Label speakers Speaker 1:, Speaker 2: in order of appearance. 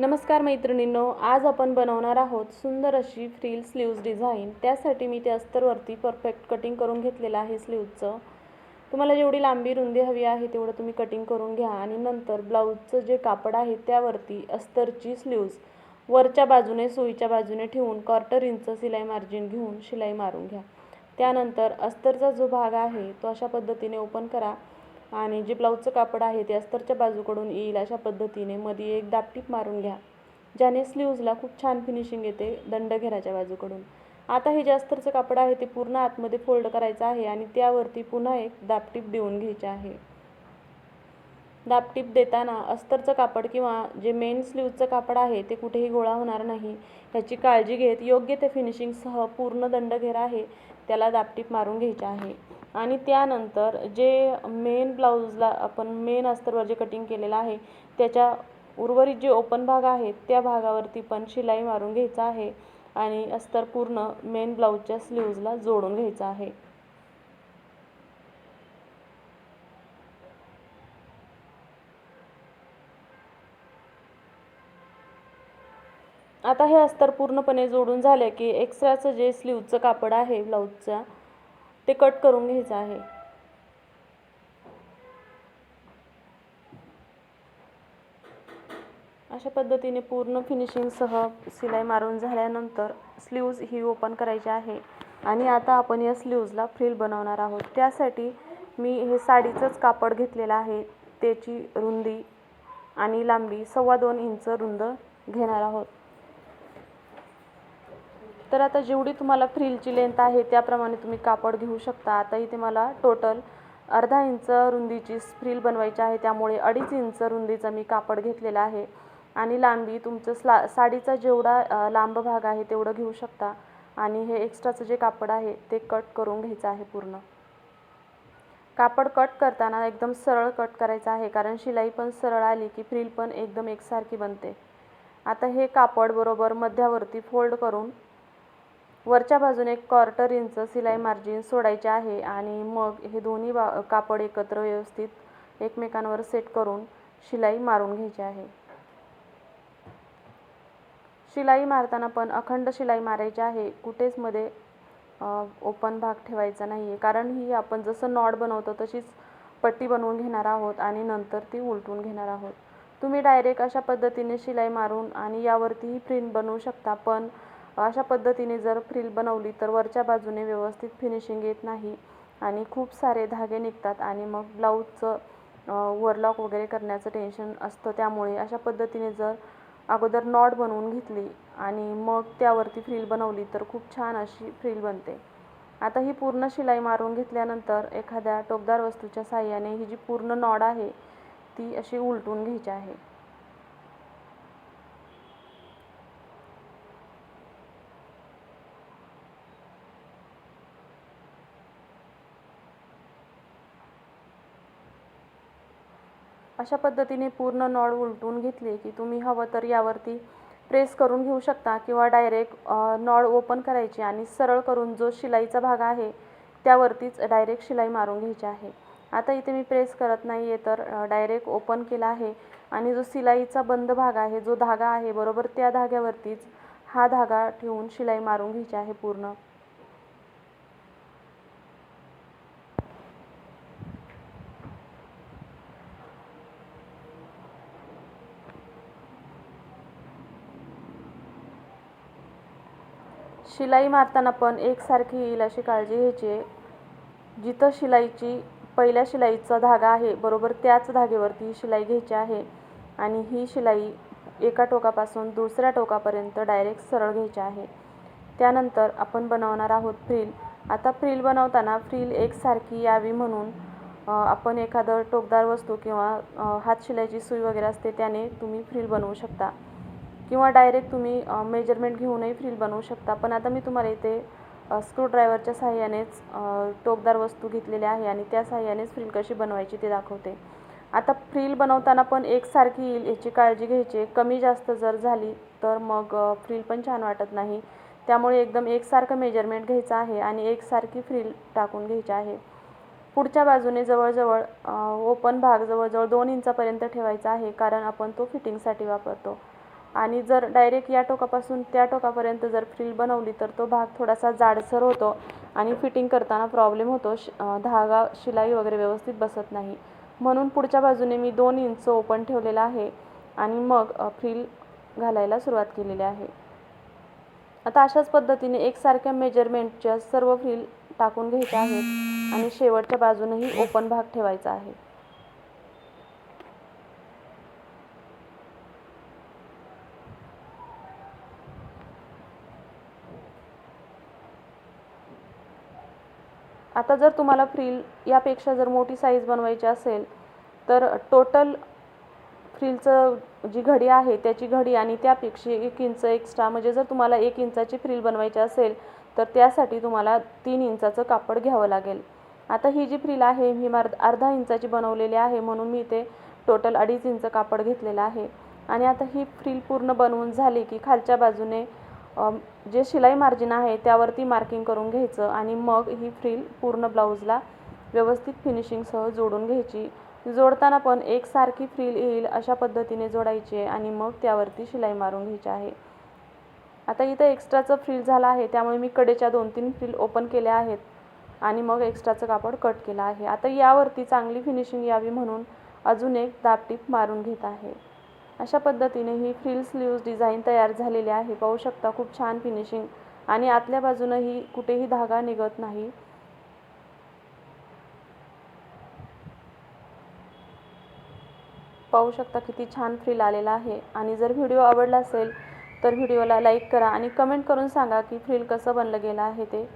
Speaker 1: नमस्कार मैत्रिणींनो आज आपण बनवणार आहोत सुंदर अशी फ्रील स्लीव्ज डिझाईन. त्यासाठी मी ते अस्तरवरती परफेक्ट कटिंग करून घेतलेलं आहे स्लीवचं तुम्हाला जेवढी लांबी रुंदी हवी आहे तेवढं तुम्ही कटिंग करून घ्या आणि नंतर ब्लाऊजचं जे कापड आहे त्यावरती अस्तरची स्लीव्ज वरच्या बाजूने सुईच्या बाजूने ठेवून क्वार्टर इंच सिलाई मार्जिन घेऊन शिलाई मारून घ्या. त्यानंतर अस्तरचा जो भाग आहे तो अशा पद्धतीने ओपन करा. आणि जे ब्लाऊजचं कापड आहे ते अस्तरच्या बाजूकडून येईल अशा पद्धतीने मध्ये एक दापटीप मारून घ्या ज्याने स्लीव्जला खूप छान फिनिशिंग येते दंड घेराच्या बाजूकडून. आता हे जे अस्तरचं कापड आहे ते पूर्ण आतमध्ये फोल्ड करायचं आहे आणि त्यावरती पुन्हा एक दापटीप देऊन घ्यायचे आहे. दापटीप देताना अस्तरचं कापड किंवा जे मेन स्लीवचं कापड आहे ते कुठेही गोळा होणार नाही. ह्याची काळजी घेत योग्य ते फिनिशिंगसह पूर्ण दंडघेर आहे त्याला दापटीप मारून घ्यायचे आहे. आणि त्यानंतर जे मेन ब्लाऊजला आपण मेन अस्तरवर जे कटिंग केलेलं आहे त्याच्या उर्वरित जे ओपन भाग आहे त्या भागावरती पण शिलाई मारून घ्यायचा आहे आणि अस्तर पूर्ण मेन ब्लाऊजच्या स्लीव्जला जोडून घ्यायचं आहे. आता हे अस्तर पूर्णपणे जोडून झाले की एक्स्ट्राचं जे स्लीवचं कापड आहे ब्लाऊजचं ते कट करून घ्यायचं आहे. अशा पद्धतीने पूर्ण फिनिशिंगसह शिलाई मारून झाल्यानंतर स्लीव्ज ही ओपन करायची आहे. आणि आता आपण या स्लीव्जला फ्रिल बनवणार आहोत. त्यासाठी मी हे साडीचंच कापड घेतलेलं आहे. त्याची रुंदी आणि लांबी सव्वा दोन इंच रुंद घेणार आहोत. तर आता जेवढी तुम्हाला फ्रिलची लेंथ आहे त्याप्रमाणे तुम्ही कापड घेऊ शकता. आता इथे मला टोटल अर्धा इंच रुंदीची फ्रिल बनवायची आहे त्यामुळे अडीच इंच रुंदीचा मी कापड घेतलेला आहे. आणि लांबी तुमचं स्ला साडीचा जेवढा लांब भाग आहे तेवढं घेऊ शकता. आणि हे एक्स्ट्राचं जे कापड आहे ते कट करून घ्यायचं आहे पूर्ण. कापड कट करताना एकदम सरळ कट करायचं आहे कारण शिलाई पण सरळ आली की फ्रिल पण एकदम एकसारखी बनते. आता हे कापड बरोबर मध्यावरती फोल्ड करून वरच्या बाजूने एक क्वार्टर इंच सिलाई मार्जिन सोडायचे आहे आणि मग हे दोन्ही बा कापड एकत्र व्यवस्थित एकमेकांवर सेट करून शिलाई मारून घ्यायची आहे. शिलाई मारताना पण अखंड शिलाई मारायची आहे. कुठेच मध्ये ओपन भाग ठेवायचा नाही आहे कारण ही आपण जसं नॉड बनवतो तशीच पट्टी बनवून घेणार आहोत आणि नंतर ती उलटून घेणार आहोत. तुम्ही डायरेक्ट अशा पद्धतीने शिलाई मारून आणि यावरतीही प्रिंट बनवू शकता. पण अशा पद्धतीने जर फ्रिल बनवली तर वरच्या बाजूने व्यवस्थित फिनिशिंग येत नाही आणि खूप सारे धागे निघतात आणि मग ब्लाऊजचं वरलॉक वगैरे करण्याचं टेन्शन असतं. त्यामुळे अशा पद्धतीने जर अगोदर नॉट बनवून घेतली आणि मग त्यावरती फ्रिल बनवली तर खूप छान अशी फ्रिल बनते. आता ही पूर्ण शिलाई मारून घेतल्यानंतर एखाद्या टोकदार वस्तूच्या साह्याने ही जी पूर्ण नॉड आहे ती अशी उलटून घ्यायची आहे. अशा पद्धतीने पूर्ण नॉड उलटून घेतली की तुम्ही हवं तर यावरती प्रेस करून घेऊ शकता किंवा डायरेक्ट नॉड ओपन करायची आणि सरळ करून जो शिलाईचा भाग आहे त्यावरतीच डायरेक्ट शिलाई मारून घ्यायची आहे. आता इथे मी प्रेस करत नाही आहे तर डायरेक्ट ओपन केला आहे आणि जो शिलाईचा बंद भाग आहे जो धागा आहे बरोबर त्या धाग्यावरतीच हा धागा ठेवून शिलाई मारून घ्यायची आहे पूर्ण. शिलाई मारताना पण एकसारखी येईल अशी काळजी घ्यायची आहे. जिथं शिलाईची पहिल्या शिलाईचा धागा आहे बरोबर त्याच धागेवरती ही शिलाई घ्यायची आहे. आणि ही शिलाई एका टोकापासून दुसऱ्या टोकापर्यंत डायरेक्ट सरळ घ्यायची आहे. त्यानंतर आपण बनवणार आहोत फ्रील. आता फ्रील बनवताना फ्रील एकसारखी यावी म्हणून आपण एखादं टोकदार वस्तू किंवा हातशिलाईची सुई वगैरे असते त्याने तुम्ही फ्रील बनवू शकता. किंवा डायरेक्ट तुम्ही मेजरमेंट घेऊनही फ्रील बनवू शकता. पण आता मी तुम्हाला इथे स्क्रूड्रायव्हरच्या साह्यानेच टोकदार वस्तू घेतलेल्या आहे आणि त्या साह्यानेच फ्रील कशी बनवायची ते दाखवते. आता फ्रील बनवताना पण एकसारखी येईल याची काळजी घ्यायची. कमी जास्त जर झाली तर मग फ्रील पण छान वाटत नाही. त्यामुळे एकदम एकसारखं मेजरमेंट घ्यायचं आहे आणि एकसारखी फ्रील टाकून घ्यायची आहे. पुढच्या बाजूने जवळजवळ ओपन भाग जवळजवळ दोन इंचापर्यंत ठेवायचा आहे कारण आपण तो फिटिंगसाठी वापरतो. आणि जर डायरेक्ट या टोकापासून त्या टोकापर्यंत जर फ्रिल बनवली तर तो भाग थोडासा जाडसर होतो आणि फिटिंग करताना प्रॉब्लेम होतो. श धागा शिलाई वगैरे व्यवस्थित बसत नाही. म्हणून पुढच्या बाजूने मी दोन इंच ओपन ठेवलेला आहे आणि मग फ्रिल घालायला सुरुवात केलेली आहे. आता अशाच पद्धतीने एकसारख्या मेजरमेंटच्या सर्व फ्रिल टाकून घ्यायच्या आहेत आणि शेवटच्या बाजूनही ओपन भाग ठेवायचा आहे. आता जर तुम्हाला फ्रिल यापेक्षा जर मोठी साईज बनवायची असेल तर टोटल फ्रिलचं जी घडी आहे त्याची घडी आणि त्यापेक्षा एक इंच एक्स्ट्रा म्हणजे जर तुम्हाला एक इंचाची फ्रिल बनवायची असेल तर त्यासाठी तुम्हाला तीन इंचाचं कापड घ्यावं लागेल. आता ही जी फ्रिल आहे मी मार अर्धा इंचाची बनवलेली आहे म्हणून मी इथे टोटल अडीच इंच कापड घेतलेलं आहे. आणि आता ही फ्रिल पूर्ण बनवून झाली की खालच्या बाजूने जे शिलाई मार्जिन आहे त्यावरती मार्किंग करून घ्यायचं आणि मग ही फ्रिल पूर्ण ब्लाऊजला व्यवस्थित फिनिशिंगसह जोडून घ्यायची. जोडताना पण एकसारखी फ्रिल येईल अशा पद्धतीने जोडायची आहे आणि मग त्यावरती शिलाई मारून घ्यायची आहे. आता इथं एक्स्ट्राचं फ्रिल झालं आहे त्यामुळे मी कडेच्या दोन तीन फ्रिल ओपन केल्या आहेत आणि मग एक्स्ट्राचं कापड कट केलं आहे. आता यावरती चांगली फिनिशिंग यावी म्हणून अजून एक दाबटीप मारून घेत आहे. अशा पद्धतीने ही फ्रिल स्लीव्ज डिझाईन तयार झालेली आहे. पाहू शकता खूप छान फिनिशिंग. आणि आतल्या बाजूनही कुठेही धागा निघत नाही. पाहू शकता किती छान फ्रिल आलेला आहे. आणि जर व्हिडिओ आवडला असेल तर व्हिडिओला लाईक करा आणि कमेंट करून सांगा की फ्रिल कसं बनलं गेलं आहे ते.